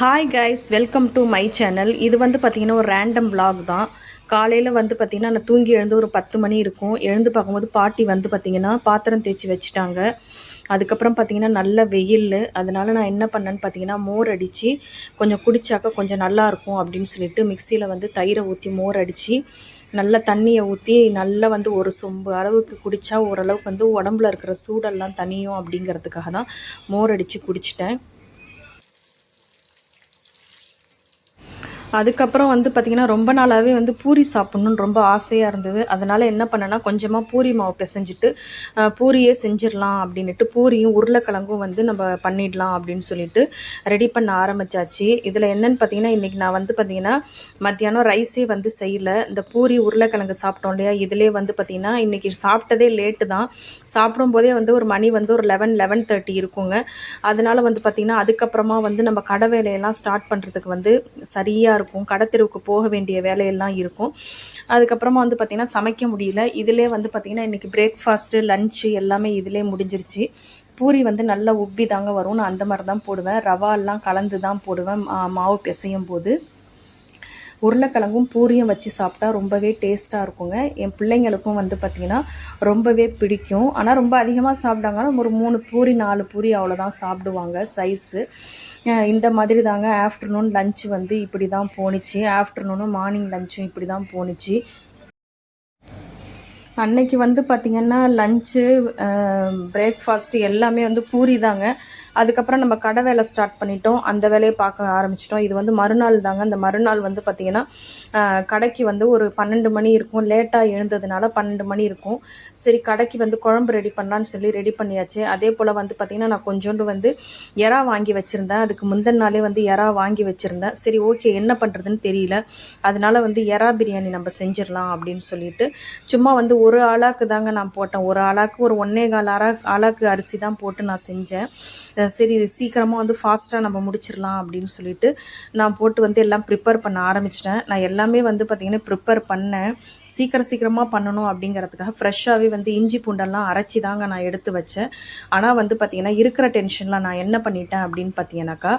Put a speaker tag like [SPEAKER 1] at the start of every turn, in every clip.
[SPEAKER 1] Hi guys welcome to my channel இது வந்து பார்த்திங்கன்னா ஒரு ரேண்டம் ப்ளாக் தான். காலையில் வந்து பார்த்திங்கன்னா நான் தூங்கி எழுந்து ஒரு பத்து மணி இருக்கும். எழுந்து பார்க்கும்போது பாட்டி வந்து பார்த்திங்கன்னா பாத்திரம் தேய்ச்சி வச்சுட்டாங்க. அதுக்கப்புறம் பார்த்திங்கன்னா நல்ல வெயில். அதனால நான் என்ன பண்ணேன்னு பார்த்தீங்கன்னா மோர் அடித்து கொஞ்சம் குடித்தாக்க கொஞ்சம் நல்லாயிருக்கும் அப்படின்னு சொல்லிட்டு மிக்சியில் வந்து தயிரை ஊற்றி மோர் அடித்து நல்ல தண்ணியை ஊற்றி நல்லா வந்து ஒரு சொம்பு அளவுக்கு குடித்தா ஓரளவுக்கு வந்து உடம்புல இருக்கிற சூடெல்லாம் தனியும் அப்படிங்கிறதுக்காக தான் மோர் அடித்து குடிச்சிட்டேன். அதுக்கப்புறம் வந்து பார்த்திங்கன்னா ரொம்ப நாளாகவே வந்து பூரி சாப்பிட்ணுன்னு ரொம்ப ஆசையாக இருந்தது. அதனால் என்ன பண்ணேன்னா கொஞ்சமாக பூரி மாவு பிசைஞ்சிட்டு பூரியே செஞ்சிடலாம் அப்படின்ட்டு பூரியும் உருளைக்கிழங்கும் வந்து நம்ம பண்ணிடலாம் அப்படின்னு சொல்லிட்டு ரெடி பண்ண ஆரம்பிச்சாச்சு. இதில் என்னென்னு பார்த்தீங்கன்னா இன்றைக்கி நான் வந்து பார்த்திங்கன்னா மத்தியானம் ரைஸே வந்து செய்யல. இந்த பூரி உருளைக்கிழங்கு சாப்பிட்டோம் இல்லையா? இதிலே வந்து பார்த்திங்கன்னா இன்றைக்கி சாப்பிட்டதே லேட்டு தான். சாப்பிடும்போதே வந்து ஒரு மணி வந்து ஒரு லெவன் லெவன் தேர்ட்டி இருக்குங்க. அதனால் வந்து பார்த்திங்கன்னா அதுக்கப்புறமா வந்து நம்ம கடை வேலையெல்லாம் ஸ்டார்ட் பண்ணுறதுக்கு வந்து சரியாக இருக்கும். கடத்தெருவுக்கு போக வேண்டிய வேலையெல்லாம் இருக்கும். அதுக்கப்புறமா வந்து பார்த்திங்கன்னா சமைக்க முடியல. இதிலே வந்து பார்த்திங்கன்னா இன்றைக்கி பிரேக்ஃபாஸ்ட்டு லஞ்சு எல்லாமே இதிலே முடிஞ்சிருச்சு. பூரி வந்து நல்லா உப்பி தாங்க வரும். நான் அந்த மாதிரி தான் போடுவேன் ரவாலாம் கலந்து தான் போடுவேன். மாவு பிசையும் போது உருளைக்கிழங்கும் பூரியும் வச்சு சாப்பிட்டா ரொம்பவே டேஸ்ட்டாக இருக்குங்க. என் பிள்ளைங்களுக்கும் வந்து பார்த்திங்கன்னா ரொம்பவே பிடிக்கும். ஆனால் ரொம்ப அதிகமாக சாப்பிட்டாங்கன்னா ஒரு மூணு பூரி நாலு பூரி அவ்வளோதான் சாப்பிடுவாங்க சைஸு இந்த மாதிரி தாங்க ஆஃப்டர்நூன் லஞ்ச் வந்து இப்படி தான் போணுச்சு ஆஃப்டர்நூனும் மார்னிங் லஞ்சும் இப்படி தான் போணுச்சு. அன்னைக்கு வந்து பார்த்திங்கன்னா லஞ்சு பிரேக்ஃபாஸ்ட்டு எல்லாமே வந்து பூரி தாங்க அதுக்கப்புறம் நம்ம கடை வேலை ஸ்டார்ட் பண்ணிட்டோம். அந்த வேலையை பார்க்க ஆரம்பிச்சிட்டோம். இது வந்து மறுநாள் தாங்க. அந்த மறுநாள் வந்து பார்த்திங்கன்னா கடைக்கு வந்து ஒரு பன்னெண்டு மணி இருக்கும். லேட்டாக எழுந்ததுனால பன்னெண்டு மணி இருக்கும். சரி கடைக்கு வந்து குழம்பு ரெடி பண்ணலான்னு சொல்லி ரெடி பண்ணியாச்சு. அதே போல் வந்து பார்த்திங்கன்னா நான் கொஞ்சோண்டு வந்து எறா வாங்கி வச்சுருந்தேன். அதுக்கு முந்தின நாளே வந்து எறா வாங்கி வச்சுருந்தேன். சரி ஓகே என்ன பண்ணுறதுன்னு தெரியல. அதனால வந்து எறா பிரியாணி நம்ம செஞ்சிடலாம் அப்படின்னு சொல்லிட்டு சும்மா வந்து ஒரு ஆளாக்கு தாங்க நான் போட்டேன். ஒரு ஆளாக்கு ஒரு ஒன்னே கால் ஆறா ஆளாக்கு அரிசி தான் போட்டு நான் செஞ்சேன். சரி இது சீக்கிரமாக வந்து ஃபாஸ்ட்டாக நம்ம முடிச்சிடலாம் அப்படின்னு சொல்லிட்டு நான் போட்டு வந்து எல்லாம் ப்ரிப்பேர் பண்ண ஆரம்பிச்சிட்டேன். நான் எல்லாமே வந்து பார்த்திங்கன்னா ப்ரிப்பேர் பண்ணேன். சீக்கிரம் சீக்கிரமாக பண்ணணும் அப்படிங்கிறதுக்காக ஃப்ரெஷ்ஷாகவே வந்து இஞ்சி பூண்டெல்லாம் அரைச்சி தாங்க நான் எடுத்து வச்சேன். ஆனால் வந்து பார்த்திங்கன்னா இருக்கிற டென்ஷனில் நான் என்ன பண்ணிட்டேன் அப்படின்னு பார்த்தீங்கன்னாக்கா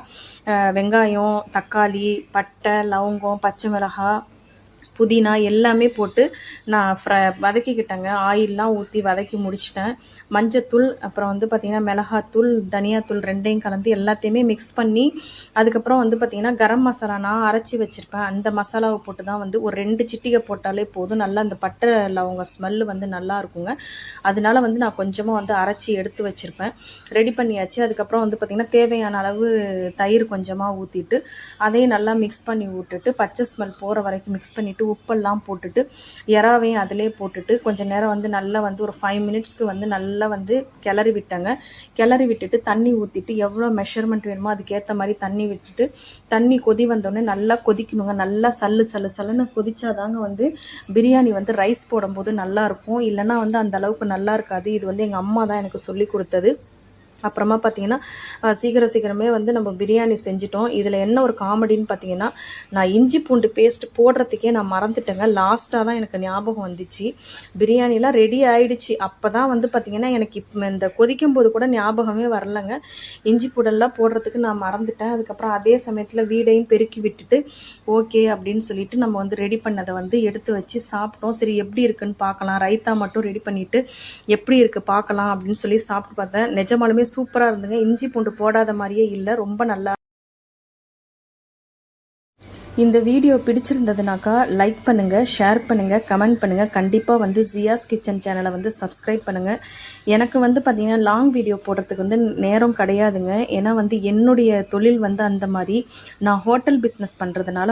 [SPEAKER 1] வெங்காயம் தக்காளி பட்டை லவங்கம் பச்சை மிளகாய் புதினா எல்லாமே போட்டு நான் ஃப்ரை வதக்கிக்கிட்டேங்க. ஆயிலெலாம் ஊற்றி வதக்கி முடிச்சிட்டேன். மஞ்சத்தூள் அப்புறம் வந்து பார்த்திங்கன்னா மிளகாத்தூள் தனியாத்தூள் ரெண்டையும் கலந்து எல்லாத்தையுமே மிக்ஸ் பண்ணி அதுக்கப்புறம் வந்து பார்த்திங்கன்னா கரம் மசாலா நான் அரைச்சி வச்சுருப்பேன். அந்த மசாலாவை போட்டு தான் வந்து ஒரு ரெண்டு சிட்டிகை போட்டாலே போதும். நல்லா அந்த பட்டை லவங்க ஸ்மெல்லு வந்து நல்லா இருக்குங்க. அதனால வந்து நான் கொஞ்சமாக வந்து அரைச்சி எடுத்து வச்சுருப்பேன். ரெடி பண்ணியாச்சு. அதுக்கப்புறம் வந்து பார்த்திங்கன்னா தேவையான அளவு தயிர் கொஞ்சமாக ஊற்றிட்டு அதையும் நல்லா மிக்ஸ் பண்ணி விட்டுட்டு பச்சை ஸ்மெல் போகிற வரைக்கும் மிக்ஸ் பண்ணிவிட்டு உப்பெல்லாம் போட்டுட்டு இறாவையும் அதிலே போட்டுட்டு கொஞ்சம் நேரம் வந்து நல்லா வந்து ஒரு ஃபைவ் மினிட்ஸ்க்கு வந்து நல்லா வந்து கிளறி விட்டேங்க. கிளறி விட்டுட்டு தண்ணி ஊற்றிட்டு எவ்வளோ மெஷர்மெண்ட் வேணுமோ அதுக்கேற்ற மாதிரி தண்ணி விட்டுட்டு தண்ணி கொதி வந்தோடனே நல்லா கொதிக்கணுங்க. நல்லா சல்லு சல்லு சல்லுன்னு கொதிச்சாதாங்க வந்து பிரியாணி வந்து ரைஸ் போடும்போது நல்லாயிருக்கும் இல்லைன்னா வந்து அந்த அளவுக்கு நல்லா இருக்காது. இது வந்து எங்கள் அம்மா தான் எனக்கு சொல்லி கொடுத்தது. அப்புறமா பார்த்தீங்கன்னா சீக்கிரம் சீக்கிரமே வந்து நம்ம பிரியாணி செஞ்சிட்டோம். இதில் என்ன ஒரு காமெடின்னு பார்த்தீங்கன்னா நான் இஞ்சி பூண்டு பேஸ்ட் போடுறதுக்கே நான் மறந்துட்டேங்க. லாஸ்ட்டாக தான் எனக்கு ஞாபகம் வந்துச்சு. பிரியாணிலாம் ரெடி ஆயிடுச்சு. அப்போ தான் வந்து பார்த்தீங்கன்னா எனக்கு இப்போ இந்த கொதிக்கும் போது கூட ஞாபகமே வரலங்க. இஞ்சி பூடெல்லாம் போடுறதுக்கு நான் மறந்துட்டேன். அதுக்கப்புறம் அதே சமயத்தில் வீடையும் பெருக்கி விட்டுட்டு ஓகே அப்படின்னு சொல்லிட்டு நம்ம வந்து ரெடி பண்ணதை வந்து எடுத்து வச்சு சாப்பிட்டோம். சரி எப்படி இருக்குன்னு பார்க்கலாம். ரைத்தா மட்டும் ரெடி பண்ணிவிட்டு எப்படி இருக்குது பார்க்கலாம் அப்படின்னு சொல்லி சாப்பிட்டு பார்த்தேன். நிஜமாலுமே சூப்பராக இருந்துங்க. இஞ்சி பூண்டு போடாத மாதிரியே இல்லை. ரொம்ப நல்லா இந்த வீடியோ பிடிச்சிருந்ததுனாக்கா லைக் பண்ணுங்கள் ஷேர் பண்ணுங்கள் கமெண்ட் பண்ணுங்கள் கண்டிப்பாக வந்து ஜியாஸ் கிச்சன் சேனலை வந்து சப்ஸ்கிரைப் பண்ணுங்கள் எனக்கு வந்து பார்த்திங்கன்னா லாங் வீடியோ போடுறதுக்கு வந்து நேரம் கிடையாதுங்க. ஏன்னா வந்து என்னுடைய தொழில் வந்து அந்த மாதிரி. நான் ஹோட்டல் பிஸ்னஸ் பண்ணுறதுனால